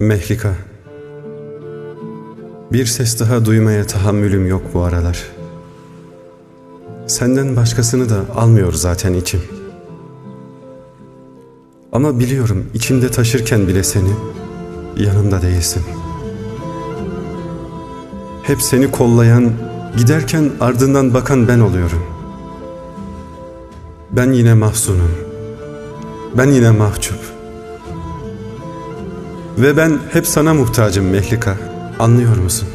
Mehlika. Bir ses daha duymaya tahammülüm yok bu aralar. Senden başkasını da almıyor zaten içim. Ama biliyorum içimde taşırken bile seni yanımda değilsin. Hep seni kollayan, giderken ardından bakan ben oluyorum. Ben yine mahzunum. Ben yine mahcup. Ve ben hep sana muhtacım Mehlika. Anlıyor musun?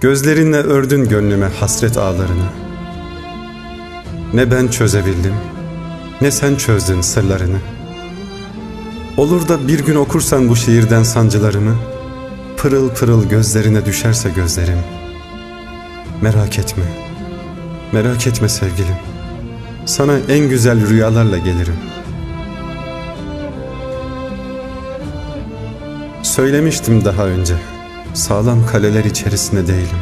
Gözlerinle ördün gönlüme hasret ağlarını. Ne ben çözebildim, ne sen çözdün sırlarını. Olur da bir gün okursan bu şiirden sancılarımı, pırıl pırıl gözlerine düşerse gözlerim. Merak etme, merak etme sevgilim. Sana en güzel rüyalarla gelirim. Söylemiştim daha önce. Sağlam kaleler içerisinde değilim.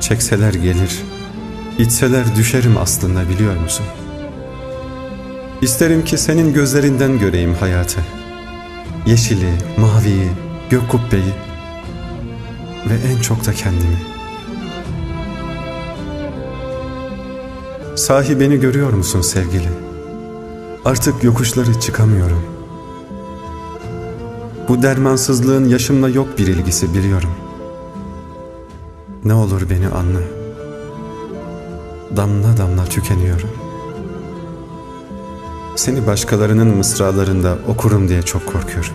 Çekseler gelir, itseler düşerim aslında biliyor musun? İsterim ki senin gözlerinden göreyim hayatı. Yeşili, maviyi, gök kubbeyi ve en çok da kendimi. Sahi beni görüyor musun sevgili? Artık yokuşları çıkamıyorum. Bu dermansızlığın yaşımla yok bir ilgisi biliyorum. Ne olur beni anla. Damla damla tükeniyorum. Seni başkalarının mısralarında okurum diye çok korkuyorum.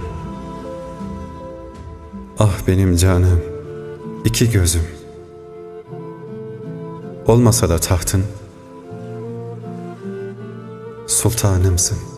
Ah benim canım, iki gözüm. Olmasa da tahtın, sultanımsın.''